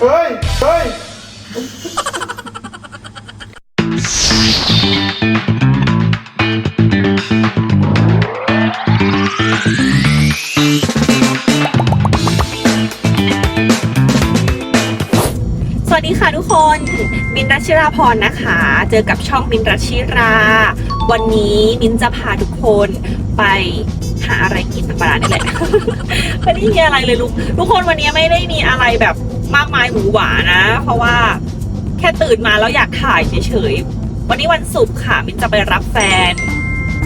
เฮ้ย เฮ้ย สวัสดีค่ะทุกคนมินรัชิราพรนะคะ เจอกับช่องมินรัชิรา วันนี้มินจะพาทุกคนไปหาอะไรกินธรรมดานี่แหละ ไม่ได้มีอะไรเลยลูกทุกคนวันนี้ไม่ได้มีอะไรแบบ มากมายหวือหวานะ เพราะว่าแค่ตื่นมาแล้วอยากถ่ายเฉยๆ วันนี้วันศุกร์ค่ะมินจะไปรับแฟน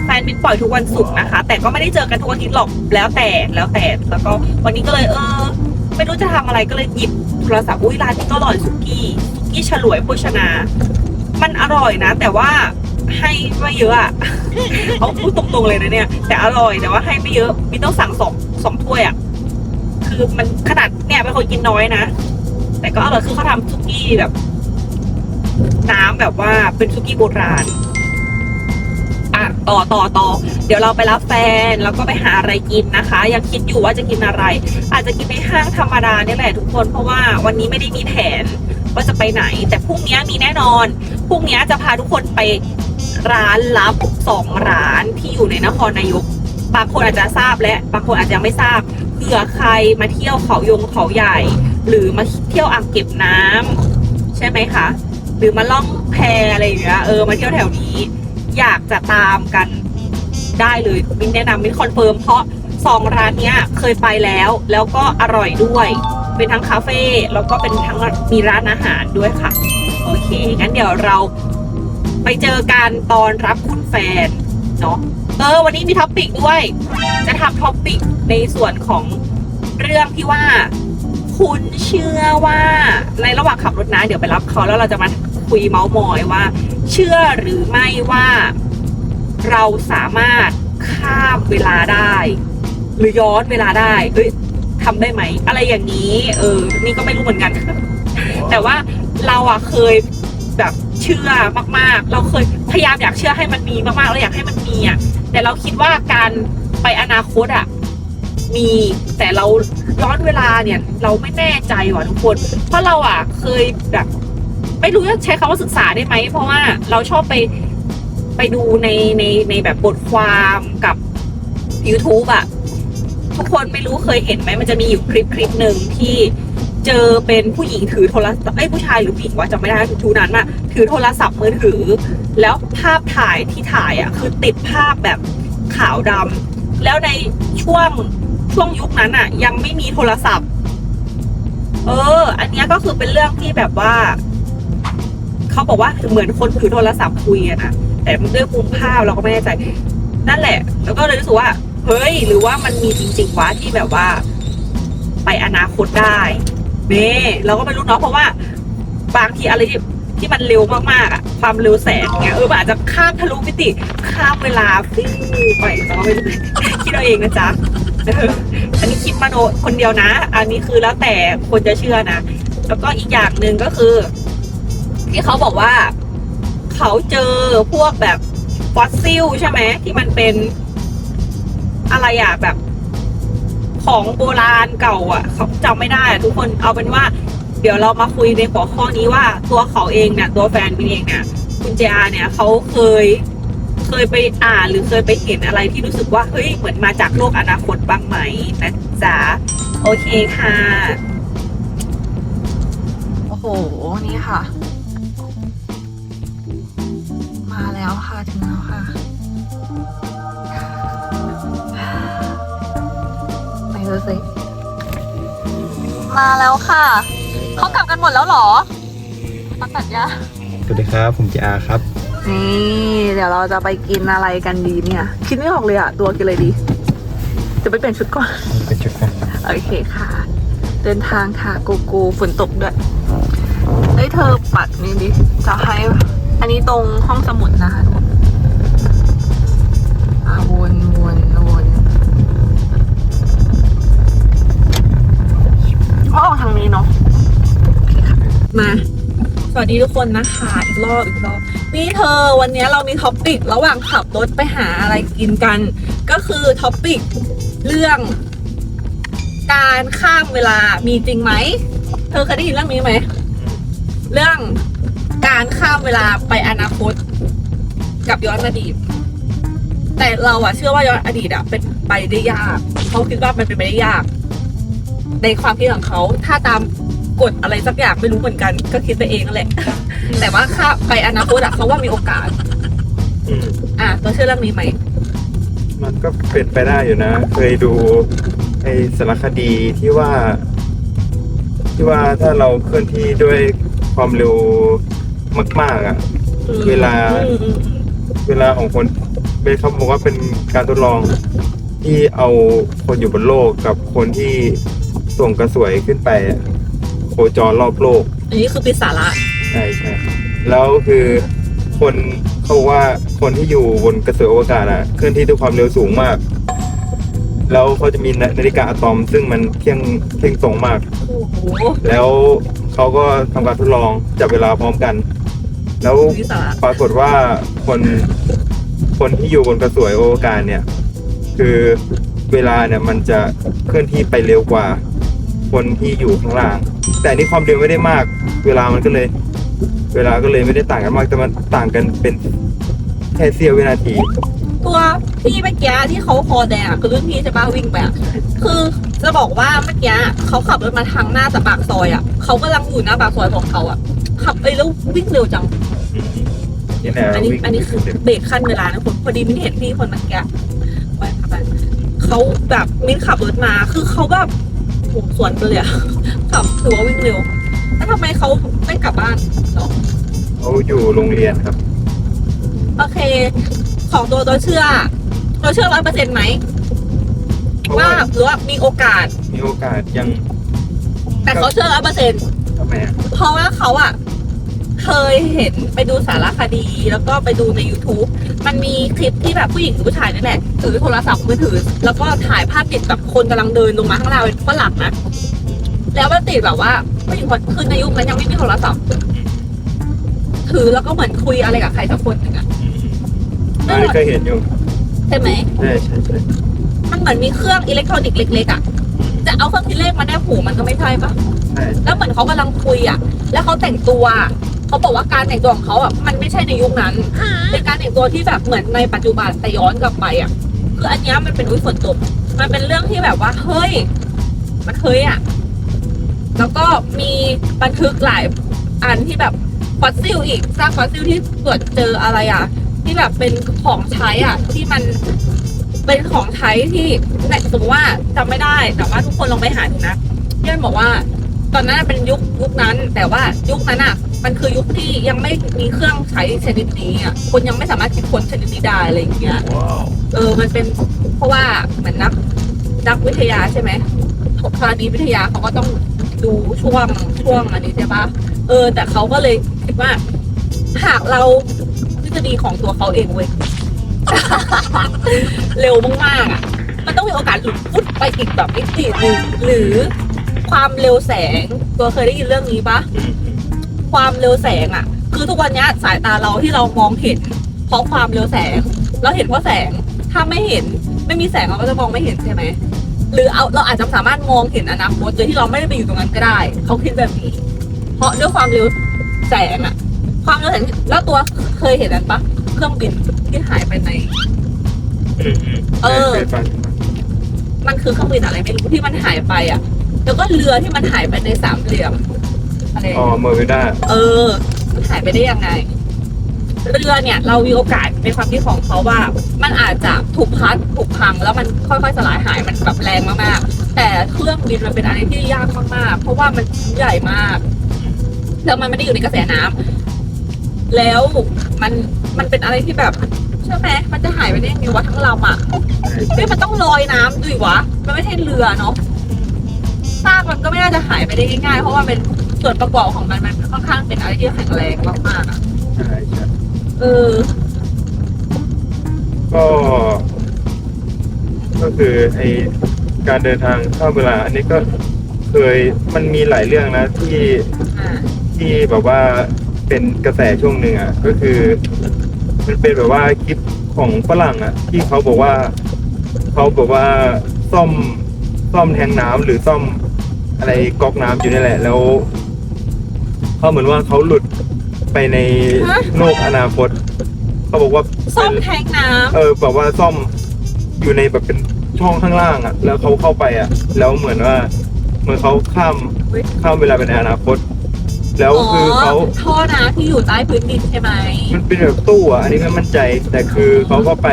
แฟนมินปล่อยทุกวันศุกร์นะคะ แต่ก็ไม่ได้เจอกันทุกอาทิตย์หรอกแล้วแต่แล้วแต่แล้วก็วันนี้ก็เลยเออไม่รู้จะทำอะไรก็เลยหยิบโทรศัพท์อุ้ยร้านนี้ก็อร่อยสุกี้สุกี้ฉลวยโภชนา มันอร่อยนะ แต่ว่าให้ไม่เยอะอะเอาพูดตรงๆเลยนะเนี่ย แต่อร่อยแต่ว่าให้ไม่เยอะมินต้องสั่งสองสองถ้วยอะคือมันขนาดเนี่ยเป็นคนกินน้อยนะ แต่ก็อร่อยคือเขาทำสุกี้แบบ น้ำแบบว่าเป็นสุกี้โบราณอะต่อต่อต่อเดี๋ยวเราไปรับแฟนแล้วก็ไปหาอะไรกินนะคะ ยังคิดอยู่ว่าจะกินอะไร อาจจะกินในห้างธรรมดาเนี่ยแหละทุกคนเพราะว่าวันนี้ไม่ได้มีแผนว่าจะไปไหน แต่พรุ่งนี้มีแน่นอนพรุ่งนี้จะพาทุกคนไปร้านลับสองร้านที่อยู่ในนครนายกบางคนอาจจะทราบและบางคนอาจจะยังไม่ทราบเผื่อใครมาเที่ยวเขายงเขาใหญ่ หรือมาเที่ยวอ่างเก็บน้ำใช่ไหมคะหรือมาล่องแพอะไรอย่างเงี้ยเออมาเที่ยวแถวนี้ อยากจะตามกันได้เลยมินแนะนำมินคอนเฟิร์มเพราะสองร้านเนี้ยเคยไปแล้ว แล้วก็อร่อยด้วย เป็นทั้งคาเฟ่แล้วก็เป็นทั้งมีร้านอาหารด้วยค่ะ โอเค งั้นเดี๋ยวเราไปเจอกันตอนรับคุณแฟนเนาะเออวันนี้มีท็อปปิกด้วย จะทำท็อปปิกในส่วนของเรื่องที่ว่า คุณเชื่อว่าในระหว่างขับรถนะ เดี๋ยวไปรับเขาแล้วเราจะมาคุยเมาส์มอยว่า เชื่อหรือไม่ว่าเราสามารถข้ามเวลาได้ หรือย้อนเวลาได้เอ้ยทำได้ไหม อะไรอย่างนี้ เออ นี่ก็ไม่รู้เหมือนกัน แต่ว่าเราอะเคยแบบเชื่อมากๆ เราเคยพยายามอยากเชื่อให้มันมีมากๆเราอยากให้มันมีอะแต่เราคิดว่าการไปอนาคตอะมีแต่เรา ย้อนเวลาเนี่ย เราไม่แน่ใจว่ะทุกคน เพราะเราอะเคยแบบไม่รู้จะใช้คำว่าศึกษาได้ไหม เพราะว่าเราชอบไปไปดูในในในแบบบทความกับ YouTube อะทุกคนไม่รู้เคยเห็นไหมมันจะมีอยู่คลิปคลิปหนึ่งที่เจอเป็นผู้หญิงถือโทรศัพท์ไอ้ผู้ชายหรือผู้หญิงว่าจำไม่ได้ทูนั้นอะถือโทรศัพท์มือถือ แล้วภาพถ่ายที่ถ่ายอะคือติดภาพแบบขาวดำแล้วในช่วง ช่วงยุคนั้นอะยังไม่มีโทรศัพท์ เออ อันนี้ก็คือเป็นเรื่องที่แบบว่าเขาบอกว่าเหมือนคนถือโทรศัพท์คุยอะนะแต่ด้วยมุมภาพเราก็ไม่แน่ใจ นั่นแหละ แล้วก็เลยรู้สึกว่า เฮ้ย หรือว่ามันมีจริงๆวะที่แบบว่า ไปอนาคตได้เน่เราก็ไม่รู้เนาะเพราะว่า บางทีอะไรที่ที่มันเร็วมากๆอะความเร็วแสงเงี้ยเอออาจจะข้ามทะลุมิติข้ามเวลาฟิวไปเราไม่รู้คิดเอาเองนะจ๊ะ อันนี้คิดมโนคนเดียวนะ อันนี้คือแล้วแต่คนจะเชื่อนะ แล้วก็อีกอย่างหนึ่งก็คือ ที่เขาบอกว่า เขาเจอพวกแบบฟอสซิลใช่ไหมที่มันเป็นอะไรอะแบบของโบราณเก่าอะเขาจำไม่ได้ทุกคนเอาเป็นว่า เดี๋ยวเรามาคุยในหัวข้อนี้ว่าตัวเขาเองเนี่ยตัวแฟนมินเองเนี่ยคุณเจอาเนี่ยเขาเคย เคยไปอ่านหรือเคยไปเห็นอะไรที่รู้สึกว่าเฮ้ยเหมือนมาจากโลกอนาคตบ้างไหมนะจ๊ะโอเคค่ะ โอ้โห นี่ค่ะ มาแล้วค่ะ ถึงแล้วค่ะไปดูสิมาแล้วค่ะ เขากลับกันหมดแล้วเหรอมาตัดยาสวัสดีครับ ผมจีอาครับ นี่ เดี๋ยวเราจะไปกินอะไรกันดีเนี่ย คิดไม่ออกเลยอะตัวกินอะไรดี จะไปเปลี่ยนชุดก่อน เป็นชุดกันโอเคค่ะ เดินทางค่ะโกโก้ฝนตกด้วยเฮ้ยเธอปัดนี่ดิจะให้ อันนี้ตรงห้องสมุดนะคะอ่าวนวนวนเขาออกทางนี้เนาะโอเคค่ะมา สวัสดีทุกคนนะคะอีกรอบอีกรอบนี่เธอวันนี้เรามีท็อปปิกระหว่างขับรถไปหาอะไรกินกัน ก็คือท็อปปิกเรื่อง การข้ามเวลามีจริงไหมเธอเคยได้ยินเรื่องนี้ไหมเรื่องการข้ามเวลาไปอนาคต กับย้อนอดีต แต่เราอะเชื่อว่าย้อนอดีตอะเป็นไปได้ยากเขาคิดว่ามันเป็นไปได้ยาก ในความคิดของเขาถ้าตาม กฎอะไรสักอย่างไม่รู้เหมือนกัน ก็คิดไปเองนั่นแหละ แต่ว่าข้าไปอนาคตอะเขาว่ามีโอกาส อืมอะเราเชื่อเรื่องนี้ไหมมันก็เป็นไปได้อยู่นะ เคยดูไอ้สารคดีที่ว่า ที่ว่าถ้าเราเคลื่อนที่ด้วยความเร็วมาก ๆ อะอืมเวลา อืมอืมอืมเวลาของคนเบสเขาบอกว่าเป็นการทดลองที่เอาคนอยู่บนโลกกับคนที่ส่งกระสวยขึ้นไปอะโคจรรอบโลก อันนี้คือเป็นสาระใช่ใช่แล้วคือคนเขาบอกว่าคนที่อยู่บนกระสวยอวกาศอะเคลื่อนที่ด้วยความเร็วสูงมาก แล้วเขาจะมีนาฬิกาอะตอม ซึ่งมันเที่ยงเที่ยงตรงมาก โอ้โหแล้วเขาก็ทำการทดลองจับเวลาพร้อมกัน แล้วมีสาระปรากฏว่าคนคนที่อยู่บนกระสวยอวกาศเนี่ย คือเวลาเนี่ยมันจะเคลื่อนที่ไปเร็วกว่า คนที่อยู่ข้างล่าง แต่นี่ความเร็วไม่ได้มาก เวลามันก็เลย เวลาก็เลยไม่ได้ต่างกันมากแต่มันต่างกันเป็นแค่เสี้ยววินาที ตัวพี่เมื่อกี้ที่เขาคอแดงอะคือรุ่นพี่ใช่ปะวิ่งไปอะคือจะบอกว่าเมื่อกี้เขาขับรถมาทางหน้าจากปากซอยอะเขากำลังอยู่หน้าปากซอยของเขาอะขับไปแล้ววิ่งเร็วจัง นี่แหละอันนี้วิ่งอันนี้คือเบรกขั้นเวลานะคุณพอดีมิ้นเห็นพี่คนเมื่อกี้ไปขับไปเขาแบบมิ้นขับรถมาคือเขาแบบ โหสวนไปเลยอะขับถือว่าวิ่งเร็ว แล้วทำไมเขาไม่กลับบ้านเนาะเขาอยู่โรงเรียนครับ โอเค ของตัวตัวเชื่อตัวเชื่อร้อยเปอร์เซ็นต์ไหมเพราะว่าว่าหรือว่ามีโอกาส มีโอกาสยัง แต่เขาเชื่อร้อยเปอร์เซ็นต์ทำไมอะเพราะว่าเขาอะ เคยเห็นไปดูสารคดี แล้วก็ไปดูใน YouTube มันมีคลิปที่แบบผู้หญิงหรือผู้ชายนี่แหละถือโทรศัพท์มือถือ แล้วก็ถ่ายภาพติดแบบคนกำลังเดินลงมาข้างล่างเป็นฝรั่งนะแล้วมันติดแบบว่าผู้หญิงคนคือในยุคนั้นยังไม่มีโทรศัพท์ถือแล้วก็เหมือนคุยอะไรกับใครสักคนหนึ่งอะอันนี้เคยเห็นอยู่ใช่ไหมใช่ใช่ใช่มันเหมือนมีเครื่องอิเล็กทรอนิกส์เล็กๆอะจะเอาเครื่องคิดเลขมาแนบหูมันก็ไม่ใช่ปะใช่แล้วเหมือนเขากำลังคุยอะ แล้วเขาแต่งตัว เขาบอกว่าการแต่งตัวของเขาอะมันไม่ใช่ในยุคนั้น เป็นการแต่งตัวที่แบบเหมือนในปัจจุบันแต่ย้อนกลับไปอะ คืออันเนี้ยมันเป็นอุ้ยฝนตกมันเป็นเรื่องที่แบบว่าเฮ้ย มันเฮ้ยอะ แล้วก็มีบันทึกหลายอันที่แบบฟอสซิลอีกซากฟอสซิลที่ตรวจเจออะไรอะ ที่แบบเป็นของใช้อะ ที่มันเป็นของใช้ที่เนี่ยสมมติว่าจำไม่ได้ แต่ว่าทุกคนลองไปหาดูนะที่มันบอกว่า ตอนนั้นเป็นยุคยุคนั้น แต่ว่ายุคนั้นอะมันคือยุคที่ยังไม่มีเครื่องใช้ชนิดนี้อะคนยังไม่สามารถคิดค้นชนิดนี้ได้อะไรอย่างเงี้ยว้าวเออ มันเป็นเพราะว่าเหมือนนักนักวิทยาใช่ไหมธรณีวิทยาเขาก็ต้องดูช่วงช่วงอันนี้ใช่ปะเออ แต่เขาก็เลยคิดว่า หากเราทฤษฎีของตัวเขาเองเว้ย เร็วมากๆอะ มันต้องมีโอกาสหลุดพุดไปอีกแบบมิติหนึ่งหรือความเร็วแสง ตัวเคยได้ยินเรื่องนี้ปะ ความเร็วแสงอะคือทุกวันนี้สายตาเราที่เรามองเห็น เพราะความเร็วแสง เราเห็นเพราะแสงถ้าไม่เห็นไม่มีแสงเราก็จะมองไม่เห็นใช่ไหมหรือเอาเราอาจจะสามารถมองเห็นอนาคตโดยที่เราไม่ได้ไปอยู่ตรงนั้นก็ได้ เขาคิดแบบนี้ เพราะด้วยความเร็วแสงอะความเร็วแสงแล้วตัวเคยเห็นนั้นปะเครื่องบินที่หายไปในอืมอืมเออ มันคือเครื่องบินอะไรไม่รู้ที่มันหายไปอะ แล้วก็เรือที่มันหายไปในสามเหลี่ยม อะไรอ๋อเมอร์วิด้าเออมันหายไปได้ยังไง เรือเนี่ย เรามีโอกาสในความคิดของเขาว่า มันอาจจะถูกพัดถูกพังแล้วมันค่อยๆสลายหายมันแบบแรงมากๆ แต่เครื่องบินมันเป็นอะไรที่ยากมากๆ เพราะว่ามันชิ้นใหญ่มาก แล้วมันไม่ได้อยู่ในกระแสน้ำแล้วมันมันเป็นอะไรที่แบบใช่ไหมมันจะหายไปได้ยังไงวะทั้งลำอะเฮ้ยมันต้องลอยน้ำด้วยวะ มันไม่ใช่เรือเนาะซากมันก็ไม่น่าจะหายไปได้ง่ายๆ เพราะว่าเป็น ส่วนประกอบของมันมันค่อนข้างเป็นอะไรที่แข็งแรงมากๆอะใช่ใช่เออ ก็ ก็คือไอการเดินทางข้ามเวลา อันนี้ก็เคยมันมีหลายเรื่องนะที่อ่าที่แบบว่าเป็นกระแสช่วงหนึ่งอะก็คือ มันเป็นแบบว่าคลิปของฝรั่งอะ ที่เขาบอกว่าเขาแบบว่าซ่อมซ่อมแทงน้ำหรือซ่อมอะไรก๊อกน้ำอยู่นี่แหละ แล้ว เขาเหมือนว่าเขาหลุดไปในฮะ โลกอนาคตเขาบอกว่าส้มเป็นแทงน้เออแบบว่าซ่อมอยู่ในแบบเป็นช่องข้างล่างอะ แล้วเขาเข้าไปอะ แล้วเหมือนว่าเหมือนเขาข้ามข้ามเวลาเป็นอนาคตแล้วำคือเขา ท่อน้ำที่อยู่ใต้พื้นดินใช่ไหมมันเป็นแบบตู้อะ อันนี้ไม่มั่นใจ แต่คือเขาก็ไป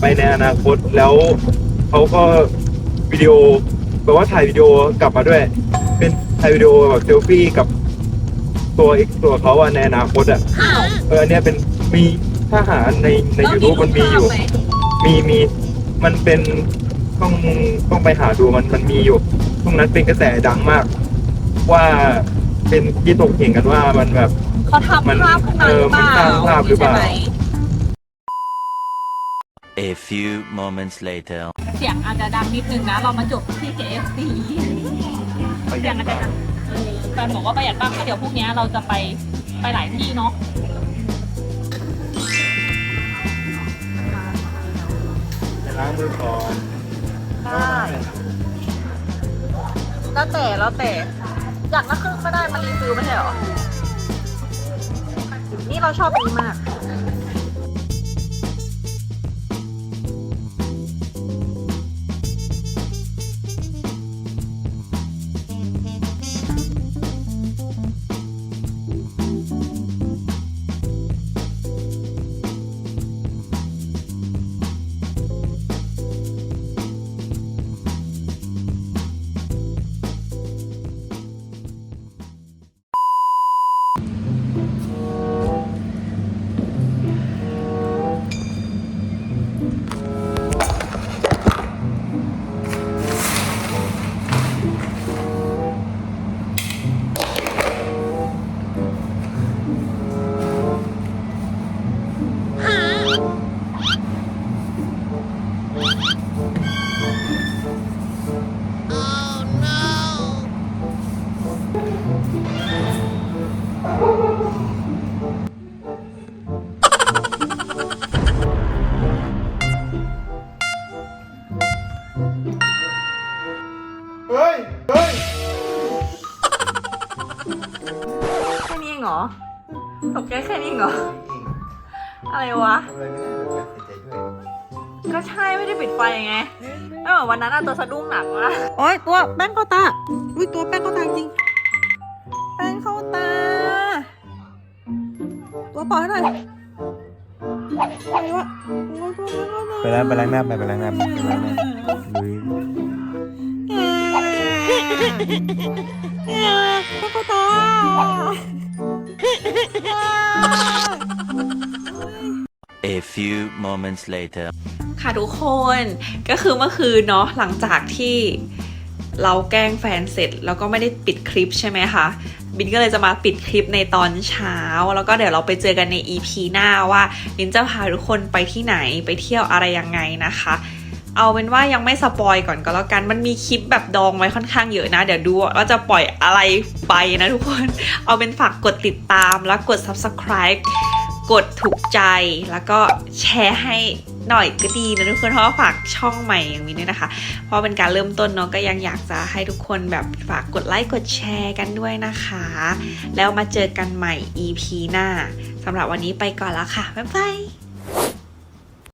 ไปในอนาคตแล้วเขาก็วิดีโอแบบว่าถ่ายวิดีโอกลับมาด้วย เป็นถ่ายวิดีโอแบบเซลฟี่กับ ตัวอีกตัวเขาอะในอนาคตอะอ้าวเอออันเนี้ยเป็นมีถ้าหาในในแล้วยูทูบมันมีอยู่รูปภาพไหมีมีมันเป็นต้องต้องไปหาดูมันมันมีอยู่ตรงนั้นเป็นกระแสดังมาก ว่าเป็นที่ตกเถียงกันว่ามันแบบเขาทำมันภาพขึ้นมาหรือเปล่าเออมันสร้างภาพหรือเปล่าใช่ไม A few moments later. เสียงอาจจะดังนิดนึงนะ เรามาจบที่ KFC เสียงอาจจะดังเออ แฟนบอกว่าประหยัดบ้างก็เดี๋ยวพรุ่งนี้เราจะไปไปหลายที่เนาะล้างมือก่อนได้แล้วแต่แล้วแต่อยากละครึ่งก็ได้มันรีฟิลไม่ใช่เหรอ นี่เราชอบอันนี้มาก ตกใจแค่นี้เองเหรออะไรวะก็ใช่ไม่ได้ปิดไฟไงไม่เหมือนวันนั้นอะตัวสะดุ้งหนักมากโอ้ยตัวแป้งเข้าตา อุ้ยตัวแป้งเข้าตาจริง แป้งเข้าตา ตัวปล่อยให้หน่อยอะไรวะโอ้ยตัวแป้งเข้าตาไปล้างไปล้างหน้าไปไปล้างหน้าไปล้างหน้าลุยแป้งเข้า A few moments later. ค่ะทุกคนก็คือเมื่อคืนเนาะหลังจากที่เราแกล้งแฟนเสร็จแล้วก็ไม่ได้ปิดคลิปใช่ไหมคะบินก็เลยจะมาปิดคลิปในตอนเช้า แล้วก็เดี๋ยวเราไปเจอกันใน EP หน้าว่าบินจะพาทุกคนไปที่ไหนไปเที่ยวอะไรยังไงนะคะ เอาเป็นว่ายังไม่สปอยก่อนก็แล้วกัน มันมีคลิปแบบดองไว้ค่อนข้างเยอะนะ เดี๋ยวดูว่าจะปล่อยอะไรไปนะทุกคน เอาเป็นฝากกดติดตามแล้วกด subscribe กดถูกใจแล้วก็แชร์ให้หน่อยก็ดีนะทุกคนเพราะว่าฝากช่องใหม่อย่างนี้ด้วยนะคะ เพราะเป็นการเริ่มต้นเนาะก็ยังอยากจะให้ทุกคนแบบฝากกดไลค์กดแชร์กันด้วยนะคะ แล้วมาเจอกันใหม่ EP หน้าสำหรับวันนี้ไปก่อนแล้วค่ะ บ๊ายบาย